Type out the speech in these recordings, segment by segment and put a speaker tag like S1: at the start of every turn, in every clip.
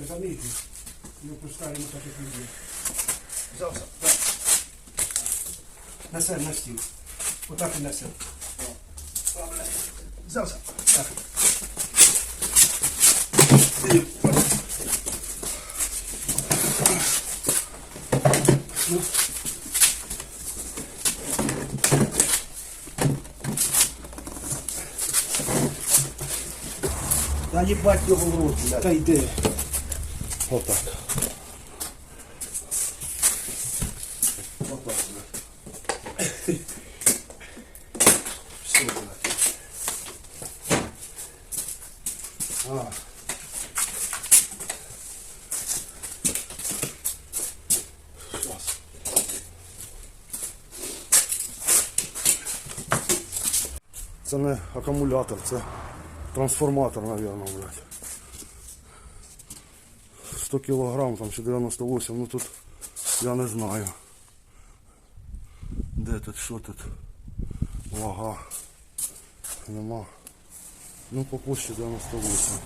S1: Ми ж бере заміти і опускаємо так, як він є. Завса. Так. Несем на стіл. Отак і несем. Завса. Так. Ну. Та їбать його в блядь. Та йди.
S2: Отак.
S1: Отак, блядь. Все, блядь. А.
S2: Це не акумулятор, це трансформатор, мабуть, блядь. 100 кілограм, там чи 98, ну тут я не знаю. Де тут, що тут? Вага. Нема. Ну по площі 98.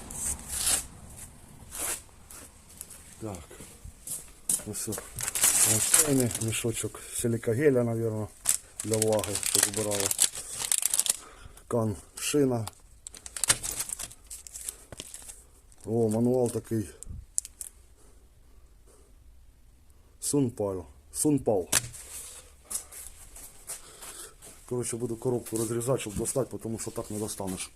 S2: Так. Ну все. Мішочок силикагеля, наверное, для влаги, щоб убирала. Кан шина. О, мануал такий. Сунпал. Сунпал. Коротше, буду коробку розрізати, щоб достати, тому що так не достанеш.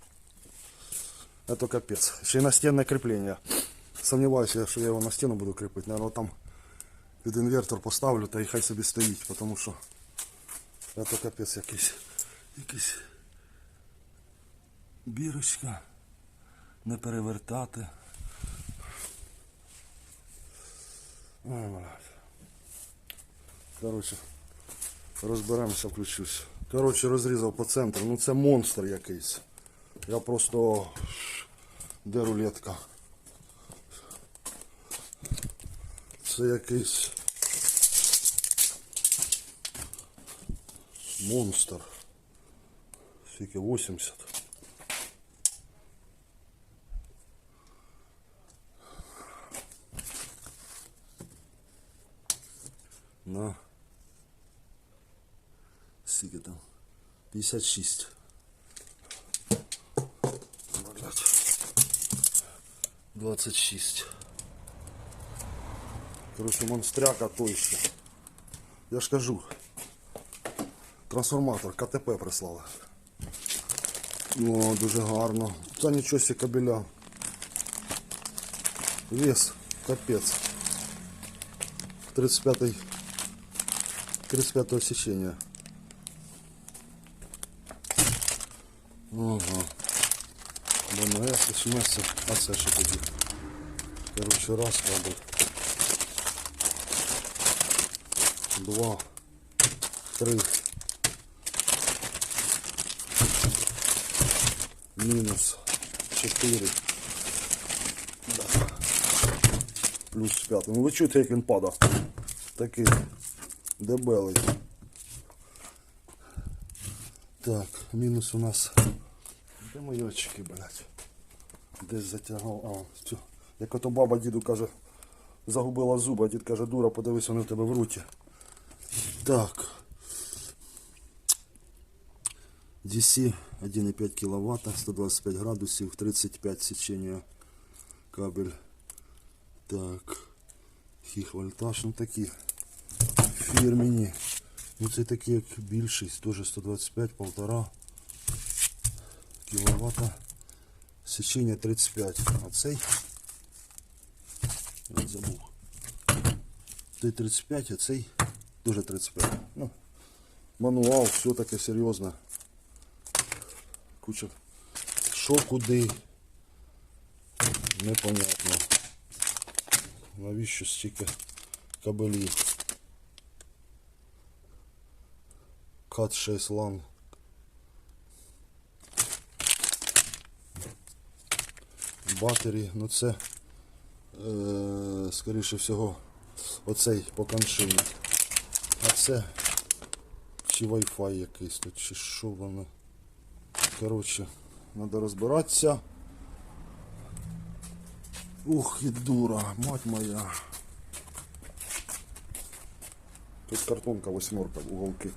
S2: Это капець. Ще й настінне кріплення. Сомневаюся, що я його на стіну буду кріпити. Наверное, там під інвертор поставлю та й хай собі стоїть, тому що це капець якийсь. Якийсь бірочка. Не перевертати. Ой, блядь. Коротше, розберемося, включусь. Коротше, розрізав по центру. Ну це монстр якийсь. Я просто. Де рулетка? Це якийсь монстр. Скільки 80. На. Скільки там? 56. Блядь. 26. Короче, монстряка точно. Я ж кажу. Трансформатор КТП прислали. О, дуже гарно. Та нічого сі кабеля. Вес, капець. 35 35 сечения. Ага. БМС, СМС, а це що тоді? Короче, раз кабель. Два. Три. Мінус. Чотири. Плюс п'ятий. Ну ви чуєте, як він падав. Такий дебелий. Так, мінус у нас. Де мої очки, блядь? Десь затягав. А. Як ото баба діду каже, загубила зуба, дід каже, дура, подивись, вони в тебе в руті. Так. DC 1,5 кВт, 125 градусів, 35 сечення кабель. Так. Хіх вольтаж, ну такі фірмені. Ну це такі як більшість, теж 125, 1,5 кВт. Сечення 35. А цей я забув. Той 35, а цей теж 35. Ну, мануал, все таке серйозне. Куча. Що куди? Непонятно. Навіщо стільки кабелів? Кат 6 лан. Батері, ну це е, скоріше всього оцей по коншині. А це чи Wi-Fi якийсь тут, чи що воно. Коротше, треба розбиратися. Ух, і дура, мать моя. Тут картонка восьмерка, уголки.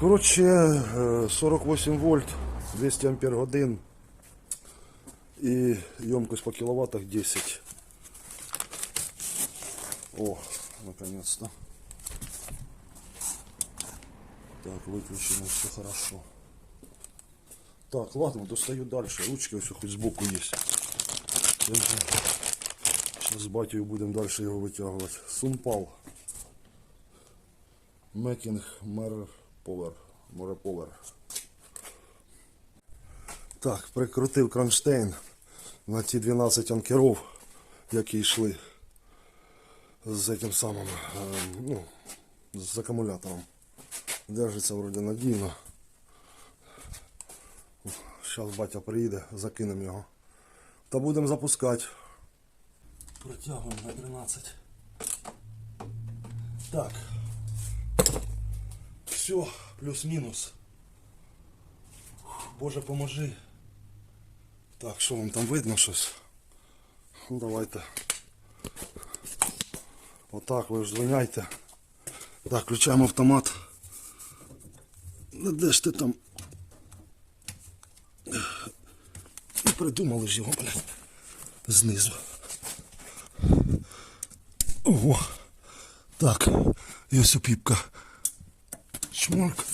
S2: Коротше, е, 48 вольт, 200 ампер годин і емкость по кіловатах 10. О, наконец-то. Так, выключено, все хорошо. Так, ладно, достаю дальше. Ручки все хоть сбоку есть. Сейчас с батей будем дальше его вытягивать. Сунпал. Мекінг Мер Повер. Море Повер. Так, прикрутив кронштейн на ті 12 анкеров, які йшли з этим самим, е, ну, з акумулятором. Держиться вроде надійно. Зараз батя приїде, закинемо його. Та будемо запускати. Протягуємо на 13. Так. Все, плюс-мінус. Боже, поможи. Так, що вам там видно щось? Ну давайте. Отак ви ж звиняйте. Так, включаємо автомат. Ну де ж ти там? І придумали ж його, блядь. Знизу. Ого. Так, і ось опіпка. Чморк.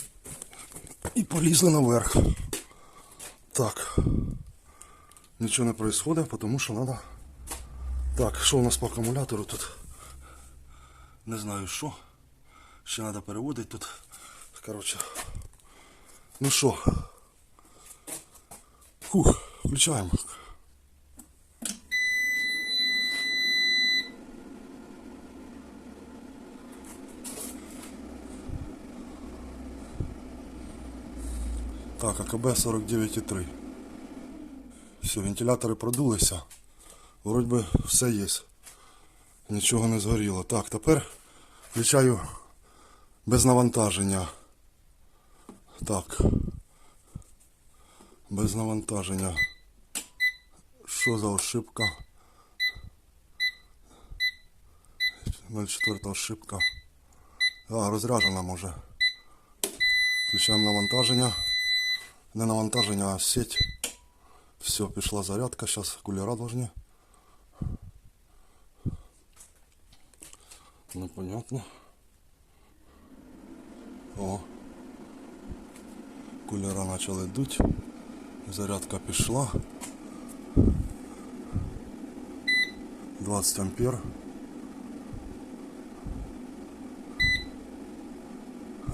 S2: І полізли наверх. Так. Нічого не происходит, тому що надо. Так, що у нас по акумулятору тут? Не знаю що. Ще треба переводити тут. Коротше. Ну що? Фух, включаємо. Так, АКБ 49,3. Все, вентилятори продулися. Вроді би все є. Нічого не згоріло. Так, тепер включаю без навантаження. Так. Без навантаження. Що за ошибка? 04 ошибка. А, розряджена може. Включаємо навантаження. Не навантаження, а сеть. Все, пішла зарядка. Зараз кулера должны. Ну, понятно. О. Кулера почали дуть. Зарядка пішла. 20 ампер.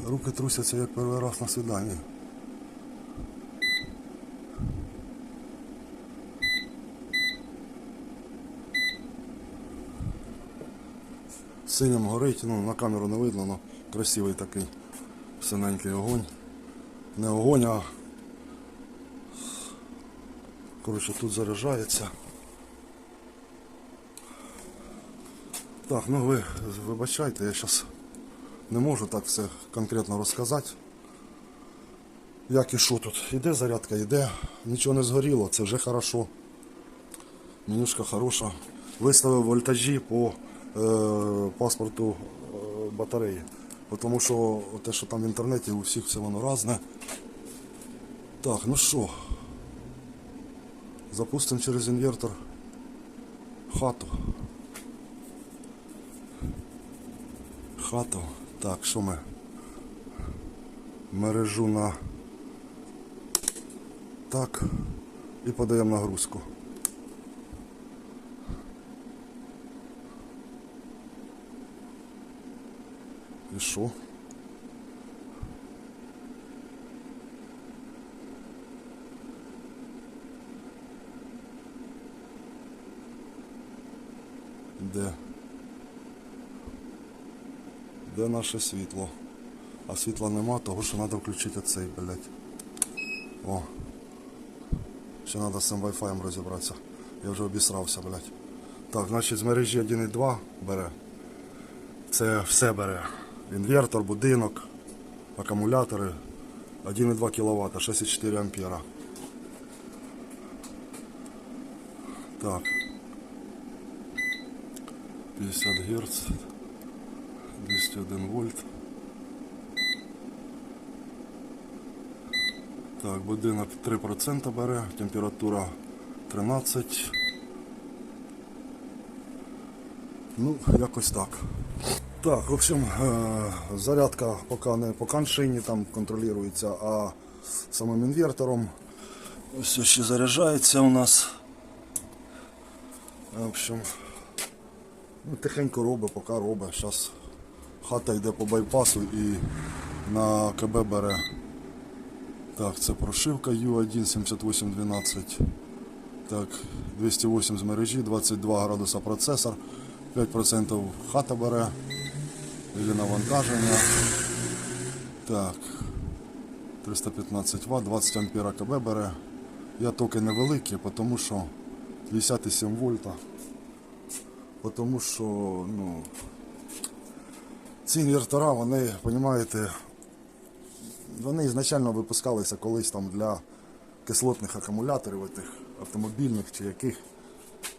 S2: Руки трусяться як перший раз на свиданні. Синім горить, ну на камеру не видно, але красивий такий синенький огонь. Не огонь, а коротше тут заряджається. Так, ну ви вибачайте, я зараз не можу так все конкретно розказати. Як і що тут? Іде зарядка, йде, нічого не згоріло, це вже хорошо. Менюшка хороша. Виставив вольтажі по паспорту е, батареї. Тому що те, що там в інтернеті, у всіх все воно різне. Так, ну що, запустимо через інвертор хату. Хату. Так, що ми? Мережу на так і подаємо нагрузку. І? Де? Де наше світло? А світла нема, того що треба включити цей, блядь. О. Ще треба з цим Wi-Fi розібратися. Я вже обісрався, блядь. Так, значить з мережі 1.2 бере. Це все бере. Інвертор, будинок, акумулятори 1,2 кВт, 6,4 ампера. Так. 50 Гц. 201 вольт. Так, будинок 3% бере, температура 13. Ну, якось так. Так, в общем, е, зарядка поки не по каншині там контролюється, а самим інвертором. Ось ще заряджається у нас. В общем, ну, тихенько робить, поки робить. Зараз хата йде по байпасу і на КБ бере. Так, це прошивка U1 7812. Так, 208 з мережі, 22 градуса процесор, 5% хата бере. Навантаження. Так. 315 Вт, 20 ампера КБ бере. Я токи невеликі, тому що 57 вольта. Тому що, ну, ці інвертора, вони, розумієте, вони ізначально випускалися колись там для кислотних акумуляторів, тих автомобільних чи яких.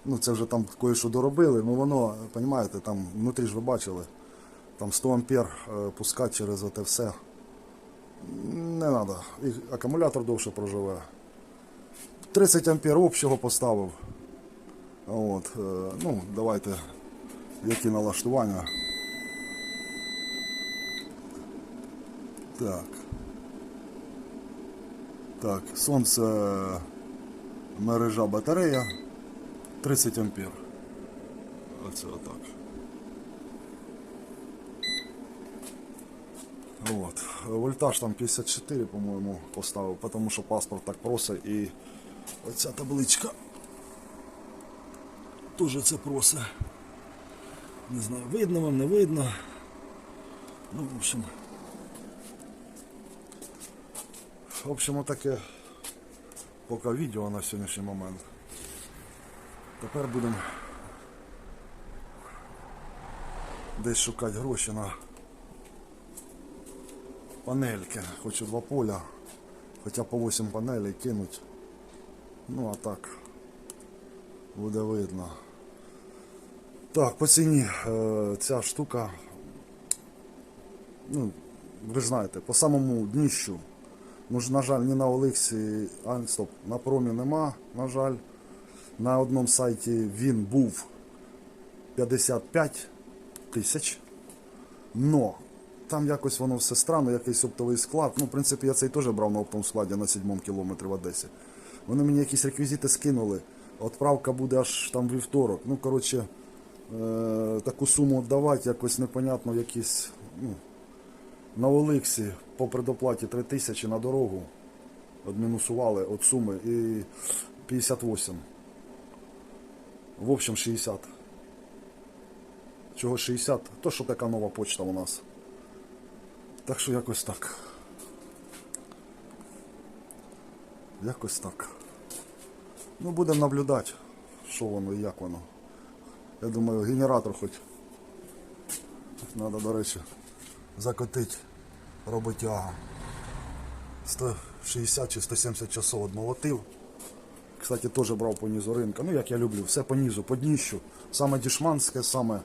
S2: Ну, це вже там кое-що доробили, ну воно, розумієте, там внутрі ж ви бачили, там 100 ампер е, пускати через це все. Не треба. І акумулятор довше проживе. 30 ампер общого поставив. От, е, ну, давайте, які налаштування. Так. Так, сонце мережа батарея 30 ампер. Оце отак. От. Вольтаж там 54, по-моєму, поставив, тому що паспорт так просить і оця табличка. Тоже це просить. Не знаю, видно вам, не видно. Ну, в общем. В общем, таке поки відео на сьогоднішній момент. Тепер будемо десь шукати гроші на панельки. Хочу два поля, хоча по 8 панелей кинуть. Ну а так буде видно. Так, по ціні е, ця штука, ну, ви ж знаєте, по самому дніщу. Ну ж, на жаль, ні на Олексі, а стоп, на промі нема, на жаль. На одному сайті він був 55 тисяч. Но там якось воно все странно, якийсь оптовий склад. Ну, в принципі, я цей теж брав на оптовому складі на 7 кілометрі в Одесі. Вони мені якісь реквізити скинули. Отправка буде аж там вівторок. Ну, коротше, е- таку суму віддавати, якось непонятно, якісь. Ну, на Олексі по предоплаті 3 тисячі на дорогу. Відмінусували від суми і 58. В общем 60. Чого 60? То що така нова почта у нас. Так що якось так. Якось так. Ну, будемо наблюдати, що воно і як воно. Я думаю, генератор хоч. Треба, до речі, закотити роботяга. 160 чи 170 часов одмолотив. Кстати, теж брав по низу ринка. Ну, як я люблю, все по низу, по дніщу. Саме дешманське, саме,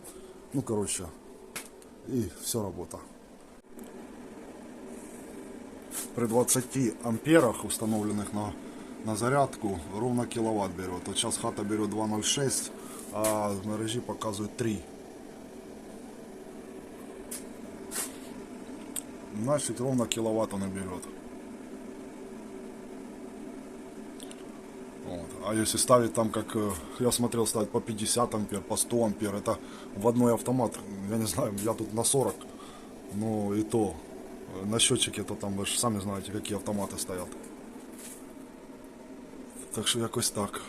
S2: ну, коротше, і все робота. При 20 амперах, установленных на, на зарядку, ровно киловатт берет. Вот сейчас хата берет 2,06, а в мережі показує 3. Значит, ровно киловатт она берет. Вот. А если ставить там, как э, я смотрел, ставить по 50 ампер, по 100 ампер, это в одной автомат, я не знаю, я тут на 40, ну и то, на счетчике, то там вы же сами знаете, какие автоматы стоят. Так що якось так.